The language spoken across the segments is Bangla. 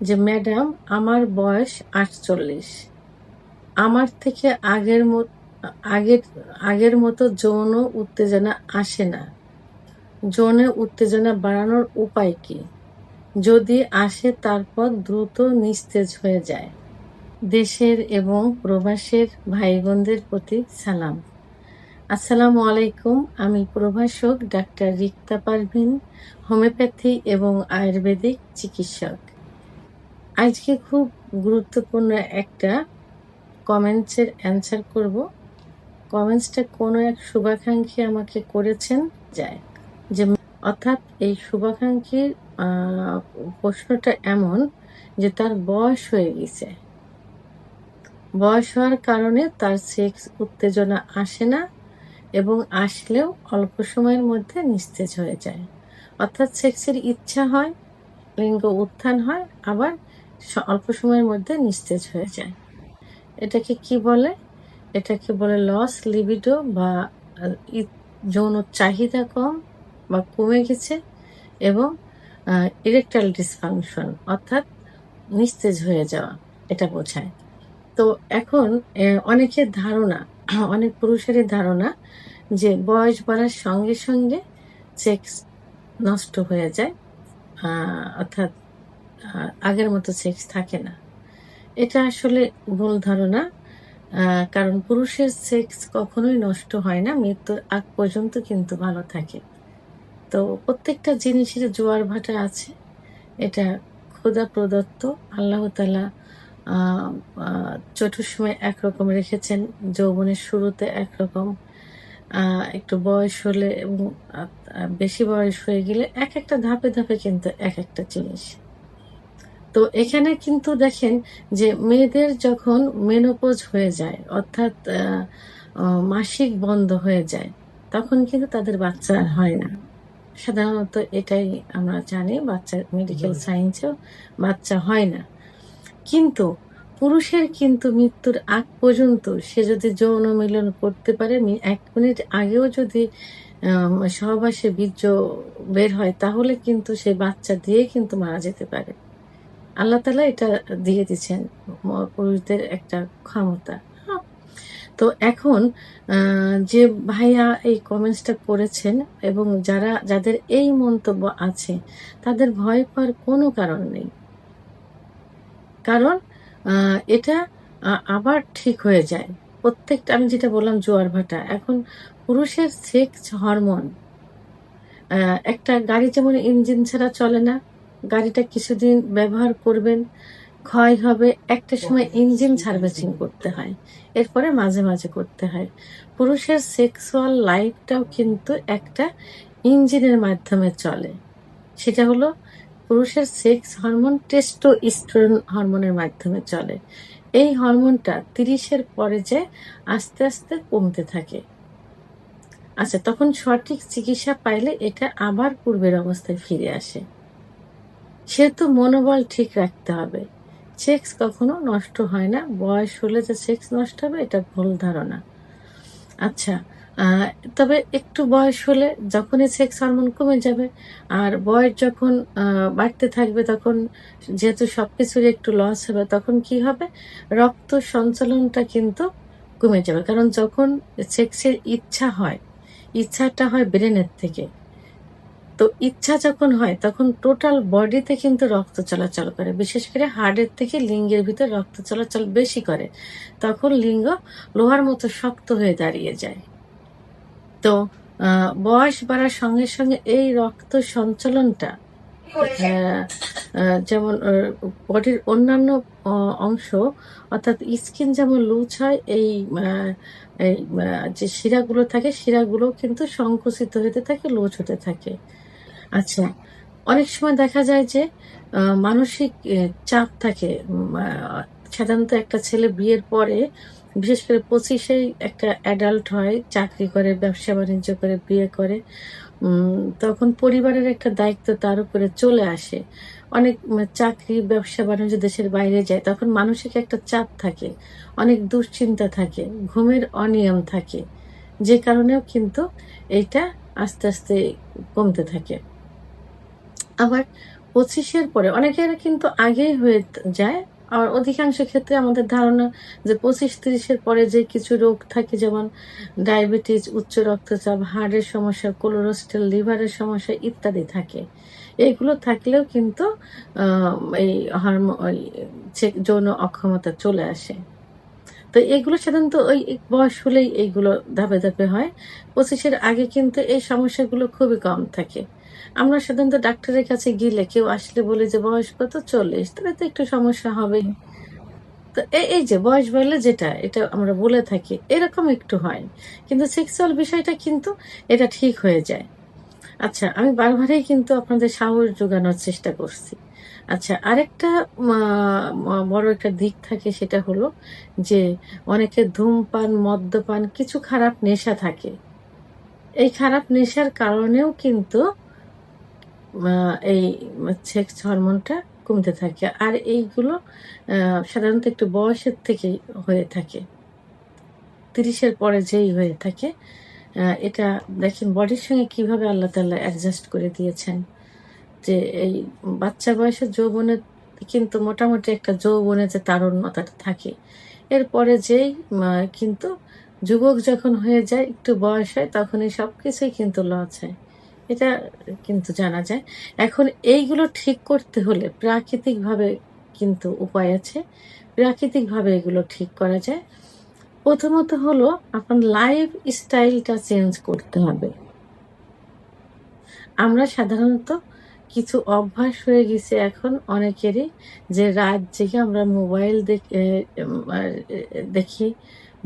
যে, ম্যাডাম, আমার বয়স আটচল্লিশ। আমার থেকে আগের আগের আগের মতো যৌন উত্তেজনা আসে না। যৌন উত্তেজনা বাড়ানোর উপায় কি? যদি আসে, তারপর দ্রুত নিস্তেজ হয়ে যায়। দেশের এবং প্রবাসের ভাই বোনদের প্রতি সালাম। আসসালামু আলাইকুম, আমি প্রভাষক ডাক্তার রিক্তা পারভিন, হোমিওপ্যাথি এবং আয়ুর্বেদিক চিকিৎসক। আজকে খুব গুরুত্বপূর্ণ একটা কমেন্টসের অ্যান্সার করব। কমেন্টসটা কোনো এক শুভাকাঙ্ক্ষী আমাকে করেছেন? যায় যে অর্থাৎ এই শুভাকাঙ্ক্ষীর প্রশ্নটা এমন যে তার বয়স হয়ে গেছে। বয়স হওয়ার কারণে তার সেক্স উত্তেজনা আসে না এবং আসলেও অল্প সময়ের মধ্যে নিস্তেজ হয়ে যায়। অর্থাৎ সেক্সের ইচ্ছা হয়, লিঙ্গ উত্থান হয়, আবার অল্প সময়ের মধ্যে নিস্তেজ হয়ে যায়। এটাকে কি বলে? এটাকে বলে লস লিবিডো বা যৌন চাহিদা কম বা কমে গেছে এবং ইরেকটাইল ডিসফাংশন অর্থাৎ নিস্তেজ হয়ে যাওয়া, এটা বোঝায়। তো এখন অনেকের ধারণা, অনেক পুরুষেরই ধারণা যে বয়স বাড়ার সঙ্গে সঙ্গে সেক্স নষ্ট হয়ে যায় অর্থাৎ আগের মতো সেক্স থাকে না। এটা আসলে ভুল ধারণা। কারণ পুরুষের সেক্স কখনোই নষ্ট হয় না, মৃত্যুর আগ পর্যন্ত কিন্তু ভালো থাকে। তো প্রত্যেকটা জিনিসের জোয়ার ভাটা আছে। এটা খোদা প্রদত্ত। আল্লাহ তালা চতুর সময় একরকম রেখেছেন, যৌবনের শুরুতে একরকম। একটু বয়স হলে এবং বেশি বয়স হয়ে গেলে এক একটা ধাপে ধাপে কিন্তু এক একটা জিনিস। তো এখানে কিন্তু দেখেন যে মেয়েদের যখন মেনোপোজ হয়ে যায় অর্থাৎ মাসিক বন্ধ হয়ে যায় তখন কিন্তু তাদের বাচ্চা আর হয় না। সাধারণত এটাই আমরা জানি বাচ্চা মেডিকেল সায়েন্সেও বাচ্চা হয় না। কিন্তু পুরুষের কিন্তু মৃত্যুর আগ পর্যন্ত সে যদি যৌন মিলন করতে পারে এক মিনিট আগেও যদি সহবাসে বীর্য বের হয় তাহলে কিন্তু সে বাচ্চা দিয়ে কিন্তু মারা যেতে পারে। আল্লাহ তালা এটা দিয়ে দিচ্ছেন পুরুষদের একটা ক্ষমতা। হ্যাঁ। তো এখন যে ভাইয়া এই কমেন্টসটা করেছেন এবং যারা, যাদের এই মন্তব্য আছে, তাদের ভয় পাওয়ার কোনো কারণ নেই। কারণ এটা আবার ঠিক হয়ে যায়। প্রত্যেকটা, আমি যেটা বললাম, জোয়ার ভাটা। এখন পুরুষের সেক্স হরমোন একটা গাড়ি যেমন ইঞ্জিন ছাড়া চলে না গাড়িটা কিছুদিন ব্যবহার করবেন ক্ষয় হবে একটা সময় ইঞ্জিন সার্ভিসিং করতে হয় এরপরে মাঝে মাঝে করতে হয়। পুরুষের সেক্সুয়াল লাইফটাও কিন্তু একটা ইঞ্জিনের মাধ্যমে চলে। সেটা হলো পুরুষের সেক্স হরমোন টেস্টোস্টেরন হরমোনের মাধ্যমে চলে। এই হরমোনটা তিরিশের পরে যে আস্তে আস্তে কমতে থাকে। আচ্ছা তখন সঠিক চিকিৎসা পাইলে এটা আবার পূর্বের অবস্থায় ফিরে আসে। সেহেতু মনোবল ঠিক রাখতে হবে। সেক্স কখনো নষ্ট হয় না। বয়স হলে যে সেক্স নষ্ট হবে, এটা ভুল ধারণা। আচ্ছা তবে একটু বয়স হলে যখনই সেক্স হরমোন কমে যাবে, আর বয়স যখন বাড়তে থাকবে, তখন যেহেতু সবকিছুর একটু লস হবে, তখন কি হবে? রক্ত সঞ্চালনটা কিন্তু কমে যাবে। কারণ যখন সেক্সের ইচ্ছা হয়, ইচ্ছাটা হয় ব্রেনের থেকে। তো ইচ্ছা যখন হয়, তখন টোটাল বডিতে কিন্তু রক্ত চলাচল করে। বিশেষ করে হার্টের থেকে লিঙ্গের ভিতর রক্ত চলাচল বেশি করে। তখন লিঙ্গ লোহার মতো শক্ত হয়ে দাঁড়িয়ে যায়। তো বয়স বাড়ার সঙ্গে সঙ্গে এই রক্ত সঞ্চালনটা যেমন বডির অন্যান্য অংশ, অর্থাৎ স্কিন যেমন লুজ হয়, এই যে শিরাগুলো থাকে, শিরাগুলো কিন্তু সংকুচিত হতে থাকে লুজ হতে থাকে। আচ্ছা অনেক সময় দেখা যায় যে মানসিক চাপ থাকে। সাধারণত একটা ছেলে বিয়ের পরে, বিশেষ করে পঁচিশেই একটা অ্যাডাল্ট হয়, চাকরি করে, ব্যবসা বাণিজ্য করে, বিয়ে করে তখন পরিবারের একটা দায়িত্ব তার উপরে চলে আসে। অনেক চাকরি, ব্যবসা বাণিজ্য দেশের বাইরে যায়, তখন মানসিক একটা চাপ থাকে, অনেক দুশ্চিন্তা থাকে, ঘুমের অনিয়ম থাকে। যে কারণেও কিন্তু এইটা আস্তে আস্তে কমতে থাকে। আবার পঁচিশের পরে, অনেকের কিন্তু আগেই হয়ে যায়। আর অধিকাংশ ক্ষেত্রে আমাদের ধারণা যে পঁচিশ তিরিশের পরে যে কিছু রোগ থাকে, যেমন ডায়াবেটিস, উচ্চ রক্তচাপ হার্টের সমস্যা কোলোরেস্ট্রল লিভারের সমস্যা ইত্যাদি থাকে। এইগুলো থাকলেও কিন্তু এই হরমো যৌন অক্ষমতা চলে আসে। তো এগুলো সাধারণত ওই বয়স হলেই এইগুলো ধাপে ধাপে হয়। পঁচিশের আগে কিন্তু এই সমস্যাগুলো খুবই কম থাকে। আমরা সাধারণত ডাক্তারের কাছে গেলে কেউ আসলে বলে যে, বয়স কত? চল্লিশ। তাহলে তো একটু সমস্যা হবেই। তো এই যে, বয়স বললে যেটা, এটা আমরা বলে থাকি, এরকম একটু হয়। কিন্তু সেক্সুয়াল বিষয়টা কিন্তু এটা ঠিক হয়ে যায়। আচ্ছা আমি বারবারই কিন্তু আপনাদের সাহস যোগানোর চেষ্টা করছি। আচ্ছা আরেকটা বড় একটা দিক থাকে সেটা হলো যে, অনেকে ধূমপান, মদ্যপান, কিছু খারাপ নেশা থাকে। এই খারাপ নেশার কারণেও কিন্তু এই সেক্স হরমোনটা কমতে থাকে। আর এইগুলো সাধারণত একটু বয়সের থেকেই হয়ে থাকে। তিরিশের পরে যেই হয়ে থাকে এটা দেখেন বডির সঙ্গে কীভাবে আল্লাহ তাল্লাহ অ্যাডজাস্ট করে দিয়েছেন। যে এই বাচ্চা বয়সে যৌবনে কিন্তু মোটামুটি একটা যৌবনে যে তারুণ্যতা থাকে। এরপরে যেই কিন্তু যুবক যখন হয়ে যায়, একটু বয়স হয়, তখনই সব কিছুই কিন্তু লস হয়। এটা কিন্তু জানা যায়। এখন এইগুলো ঠিক করতে হলে প্রাকৃতিকভাবে কিন্তু উপায় আছে। প্রাকৃতিকভাবে এগুলো ঠিক করা যায়। প্রথমত হলো আপনার লাইফ স্টাইলটা চেঞ্জ করতে হবে। আমরা সাধারণত কিছু অভ্যাস হয়ে গেছে এখন অনেকেরই যে রাত জেগে আমরা মোবাইল দেখ-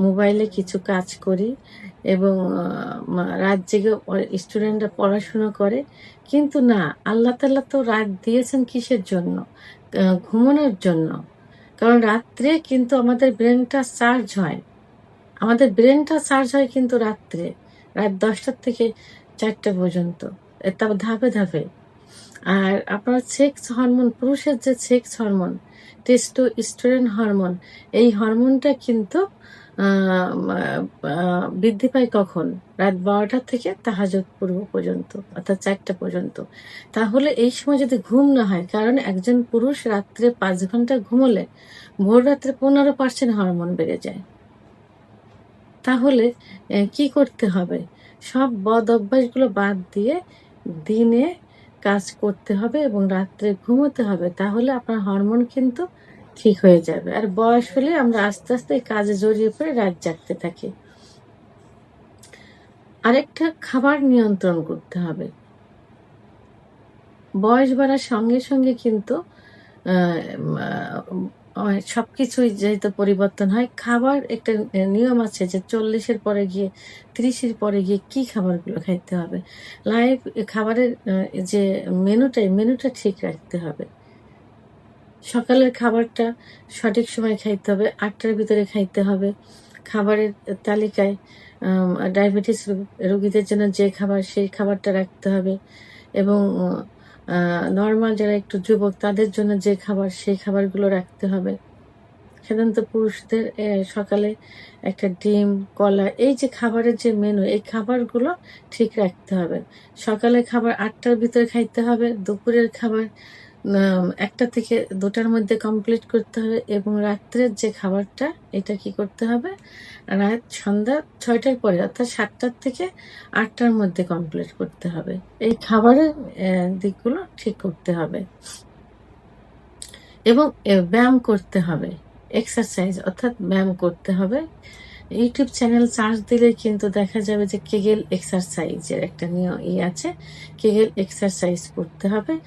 মোবাইলে কিছু কাজ করি এবং রাত জেগে স্টুডেন্টরা পড়াশোনা করে। কিন্তু না, আল্লাহ তাল্লাহ তো রাত দিয়েছেন কিসের জন্য? ঘুমানোর জন্য। কারণ রাত্রে কিন্তু আমাদের ব্রেনটা চার্জ হয়। আমাদের ব্রেনটা চার্জ হয় কিন্তু রাত্রে, রাত দশটার থেকে চারটা পর্যন্ত। তারপর ধাপে ধাপে। আর আপনার সেক্স হরমোন পুরুষের যে sex hormone testosterone hormone এই হরমোনটা কিন্তু বৃদ্ধি পায় কখন? রাত বারোটা থেকে তাহাজত পূর্ব পর্যন্ত, অর্থাৎ চারটা পর্যন্ত। তাহলে এই সময় যদি ঘুম না হয়, কারণ একজন পুরুষ রাত্রে পাঁচ ঘণ্টা ঘুমোলে ভোর রাত্রে পনেরো পার্সেন্ট হরমোন বেড়ে যায়। তাহলে কি করতে হবে? সব বদ অভ্যাসগুলো বাদ দিয়ে দিনে কাজ করতে হবে এবং রাত্রে ঘুমোতে হবে। তাহলে আপনার হরমোন কিন্তু ঠিক হয়ে যাবে। আর বয়স হলে আমরা আস্তে আস্তে কাজে জড়িয়ে পড়ে রাত জাগতে থাকি। আরেকটা খাবার নিয়ন্ত্রণ করতে হবে। বয়স বাড়ার সঙ্গে সঙ্গে কিন্তু সব কিছুই যেহেতু পরিবর্তন হয়, খাবার একটা নিয়ম আছে যে চল্লিশের পরে গিয়ে তিরিশের পরে গিয়ে কি খাবারগুলো খাইতে হবে। লাইফ, খাবারের যে মেনুটাই, মেনুটা ঠিক রাখতে হবে। সকালের খাবারটা সঠিক সময় খাইতে হবে, আটটার ভিতরে খাইতে হবে। খাবারের তালিকায় ডায়াবেটিস রোগীদের জন্য যে খাবার, সেই খাবারটা রাখতে হবে এবং নর্মাল যারা একটু যুবক, তাদের জন্য যে খাবার, সেই খাবারগুলো রাখতে হবে। সাধারণত পুরুষদের সকালে একটা ডিম, কলা, এই যে খাবারের যে মেনু এই খাবারগুলো ঠিক রাখতে হবে। সকালে খাবার আটটার ভিতরে খাইতে হবে, দুপুরের খাবার একটা থেকে দুটার মধ্যে কমপ্লিট করতে হবে এবং রাত্রের যে খাবারটা, এটা কি করতে হবে? রাত সন্ধ্যা ছয়টার পরে, অর্থাৎ সাতটার থেকে আটটার মধ্যে কমপ্লিট করতে হবে। এই খাবারের দিকগুলো ঠিক করতে হবে। এবং ব্যায়াম করতে হবে। এক্সারসাইজ অর্থাৎ ব্যায়াম করতে হবে। ইউটিউব চ্যানেল সার্চ দিলে কিন্তু দেখা যাবে যে কেগেল এক্সারসাইজের একটা নিয়ম ই আছে। কেগেল এক্সারসাইজ করতে হবে।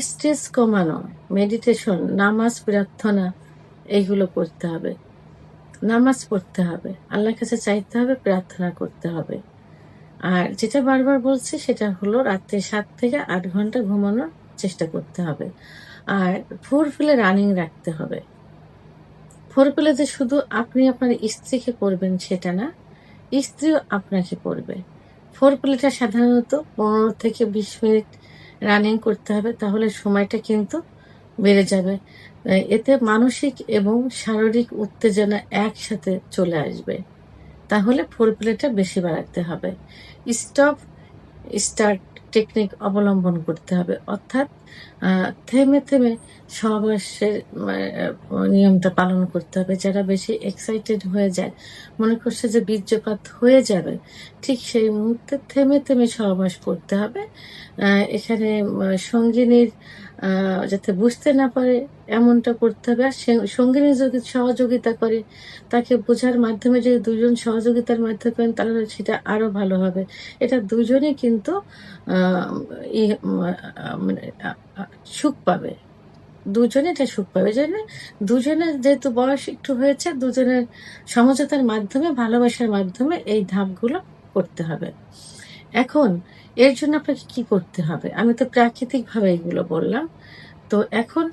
স্ট্রেস কমানো, মেডিটেশন, নামাজ, প্রার্থনা এইগুলো করতে হবে। নামাজ পড়তে হবে। আল্লাহর কাছে চাইতে হবে, প্রার্থনা করতে হবে। আর যেটা বারবার বলছি, সেটা হলো রাত্রে সাত থেকে আট ঘণ্টা ঘুমানোর চেষ্টা করতে হবে। আর ফোর ফিলে রানিং রাখতে হবে। ফোর ফিলে যে শুধু আপনি আপনার স্ত্রীকে করবেন সেটা না, স্ত্রীও আপনাকে করবে। ফোর প্লেটা সাধারণত পনেরো থেকে বিশ মিনিট রানিং করতে হবে, তাহলে সময়টা কিন্তু বেড়ে যাবে। এতে মানসিক এবং শারীরিক উত্তেজনা একসাথে চলে আসবে। তাহলে ফোর প্লেটা বেশি বাড়াতে হবে। স্টপ স্টার্ট টেকনিক অবলম্বন করতে হবে। অর্থাৎ থেমে থেমে সহবাসের নিয়মটা পালন করতে হবে। যারা বেশি এক্সাইটেড হয়ে যায়, মনে করছে যে বীর্যপাত হয়ে যাবে, ঠিক সেই মুহূর্তে থেমে থেমে সহবাস করতে হবে। এখানে সঙ্গিনীর যাতে বুঝতে না পারে এমনটা করতে হবে। আর সে- সঙ্গিনী যদি সহযোগিতা করে, তাকে বোঝার মাধ্যমে যদি দুজন সহযোগিতার মাধ্যমে করেন, তাহলে সেটা আরও ভালো হবে। এটা দুজনেই কিন্তু মানে সুখ পাবে। দুজনে এটা সুখ পাবে। জন্য দুজনের যেহেতু বয়স একটু হয়েছে, দুজনের সমঝোতার মাধ্যমে, ভালোবাসার মাধ্যমে এই ধাপগুলো করতে হবে। এখন এর জন্য আপনাকে কি করতে হবে? আমি তো প্রাকৃতিকভাবে এগুলো বললাম। তো এখন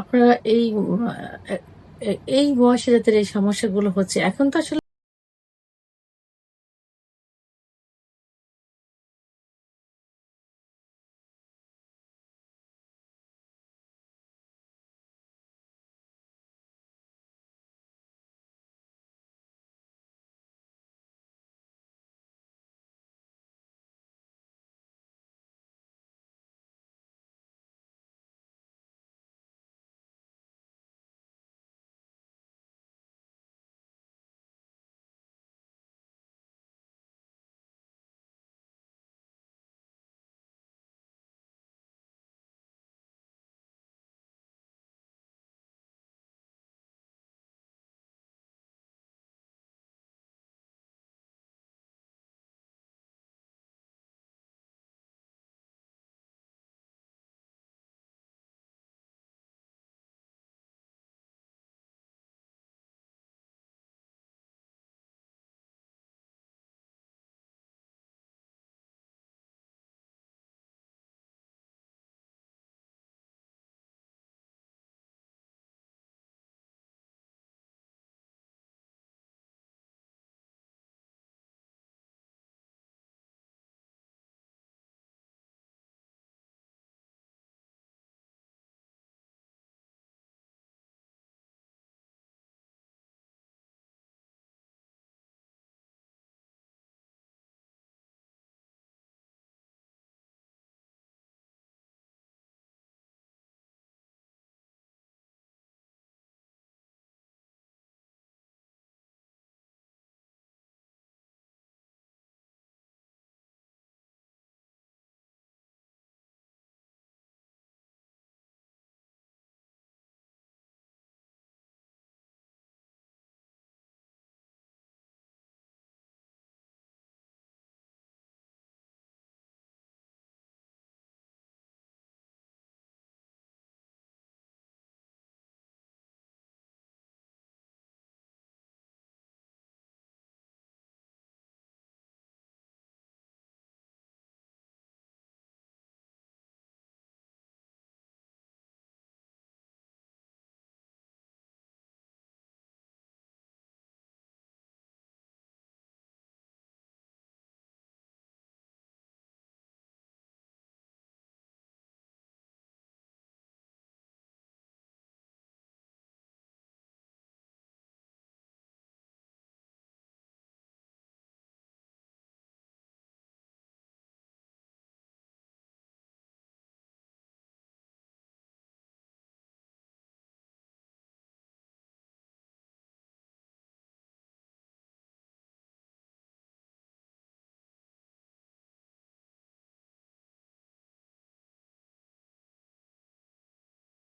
আপনারা এই এই বয়সে যাদের এই সমস্যাগুলো হচ্ছে। এখন তো আসলে